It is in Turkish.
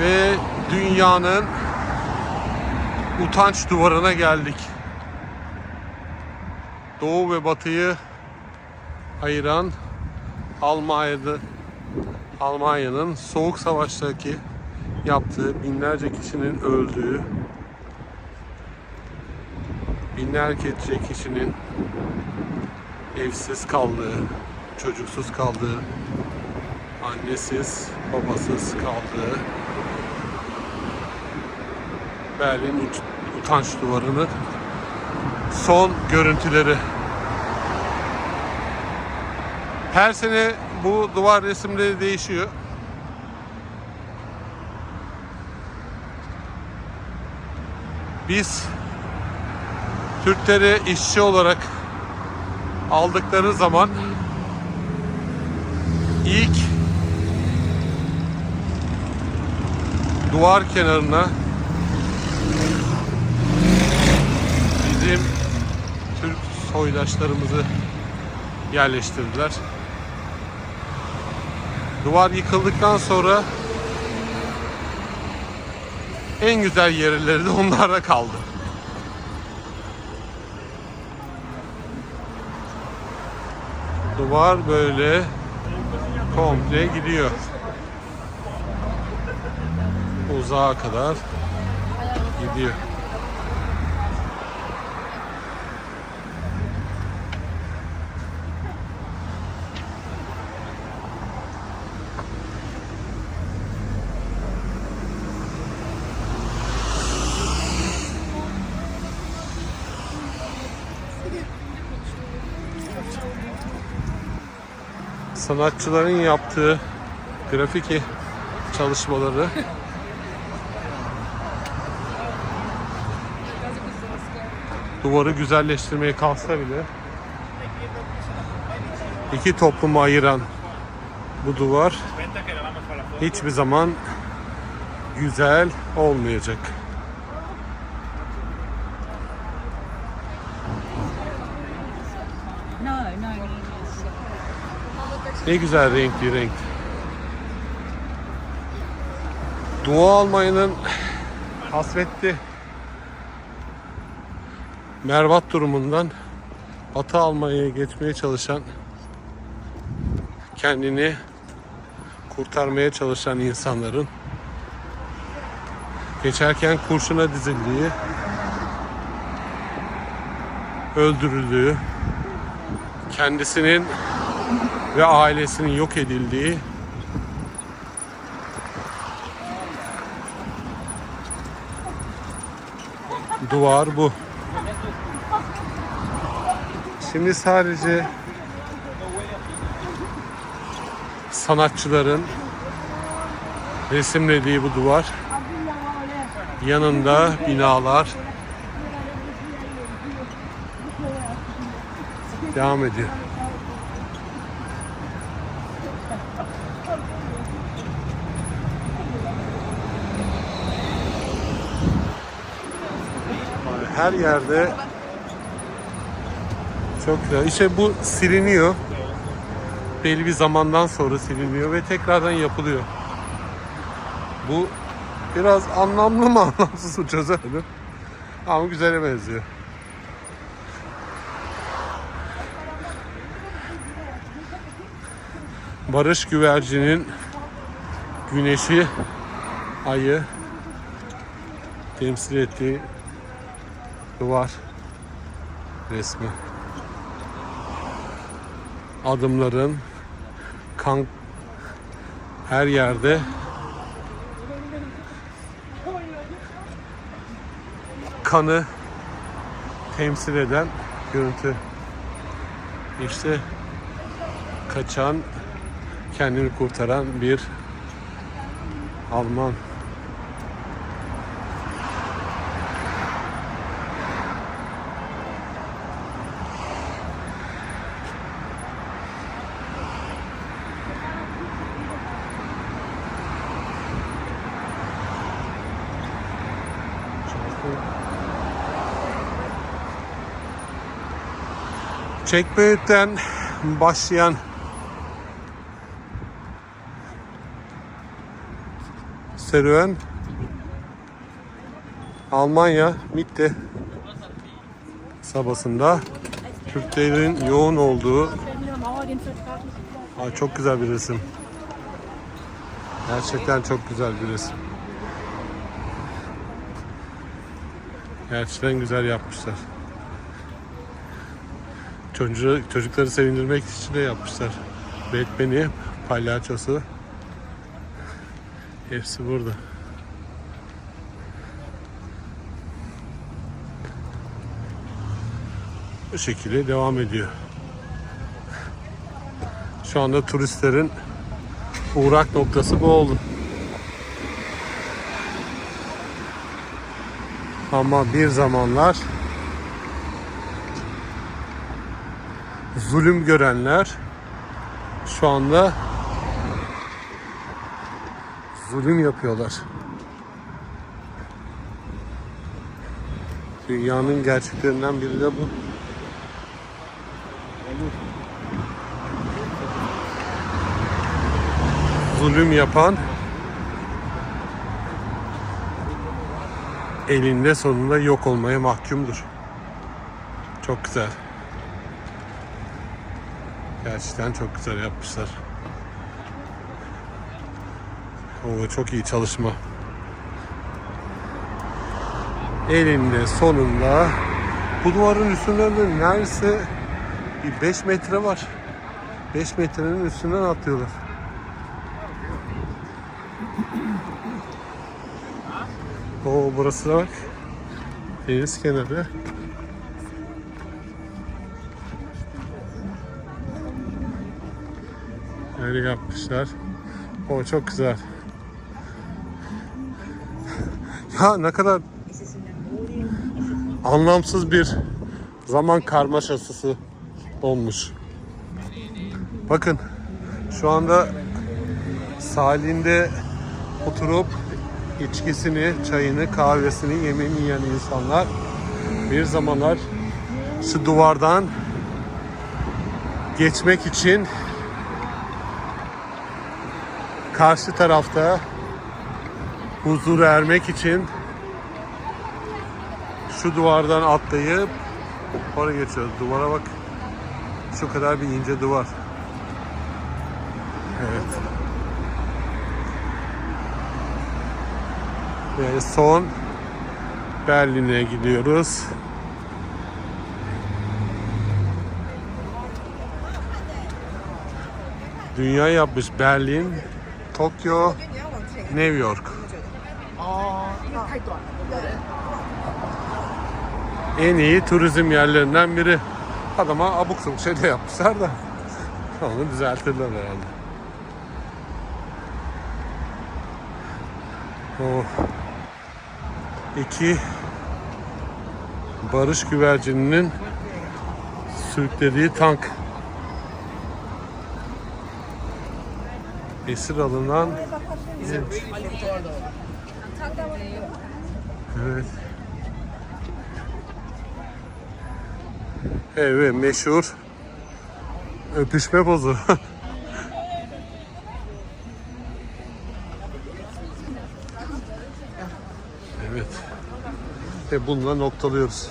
Ve dünyanın utanç duvarına geldik. Doğu ve Batı'yı ayıran Almanya'da Almanya'nın soğuk savaştaki yaptığı binlerce kişinin öldüğü binlerce kişinin evsiz kaldığı, çocuksuz kaldığı, annesiz, babasız kaldığı Berlin ut- utanç duvarının son görüntüleri. Her sene bu duvar resimleri değişiyor. Biz Türkleri işçi olarak aldıkları zaman ilk duvar kenarına bizim Türk soydaşlarımızı yerleştirdiler. Duvar yıkıldıktan sonra en güzel yerleri de onlarda kaldı. Duvar böyle komple gidiyor. Uzağa kadar gidiyor. Sanatçıların yaptığı grafiki çalışmaları duvarı güzelleştirmeye kalksa bile iki toplumu ayıran bu duvar hiçbir zaman güzel olmayacak. Ne güzel renkli renk. Doğu Almanya'nın hasretli Mervat durumundan Batı Almanya'ya geçmeye çalışan kendini kurtarmaya çalışan insanların geçerken kurşuna dizildiği öldürüldüğü kendisinin ve ailesinin yok edildiği duvar bu. Şimdi sadece sanatçıların resimlediği bu duvar yanında binalar devam ediyor. Her yerde çok güzel. İşte bu siliniyor. Belli bir zamandan sonra siliniyor ve tekrardan yapılıyor. Bu biraz anlamlı mı anlamsız mı çözemedim. Ama güzele benziyor. Barış güvercinin güneşi, ayı temsil ettiği duvar resmi. Adımların kan her yerde kanı temsil eden görüntü. İşte kaçan kendini kurtaran bir Alman Çekmeyük'ten başlayan serüven Almanya Mitte sabasında Türklerin yoğun olduğu Aa, çok güzel bir resim. Gerçekten çok güzel bir resim. Gerçekten güzel yapmışlar. Çocuğu, çocukları sevindirmek için de yapmışlar. Batman'i, palyaçosu. Hepsi burada. Bu şekilde devam ediyor. Şu anda turistlerin uğrak noktası bu oldu. Ama bir zamanlar zulüm görenler şu anda zulüm yapıyorlar. Dünyanın gerçeklerinden biri de bu. Zulüm yapan elinde sonunda yok olmaya mahkumdur. Çok güzel. Gerçekten çok güzel yapmışlar. O çok iyi çalışma. Elinde sonunda bu duvarın üstünde de neredeyse bir 5 metre var. 5 metrenin üstünden atlıyorlar. O burası da bak. Deniz kenarı. Öyle yapmışlar. O çok güzel. ya ne kadar anlamsız bir zaman karmaşası olmuş. Bakın şu anda sahilinde oturup içkisini, çayını, kahvesini, yemeğini yiyen insanlar bir zamanlar şu duvardan geçmek için karşı tarafta huzur ermek için şu duvardan atlayıp oraya geçiyoruz. Duvara bak. Şu kadar bir ince duvar. Evet. Ve son Berlin'e gidiyoruz. Dünya yapmış Berlin, Tokyo, New York. En iyi turizm yerlerinden biri. Adama abuk sabuk şey de yapmışlar da onu düzeltirler herhalde. Oh iki barış güvercininin sürüklediği tank. Esir alınan Evet. Evet meşhur öpüşme pozu. Ve bununla noktalıyoruz.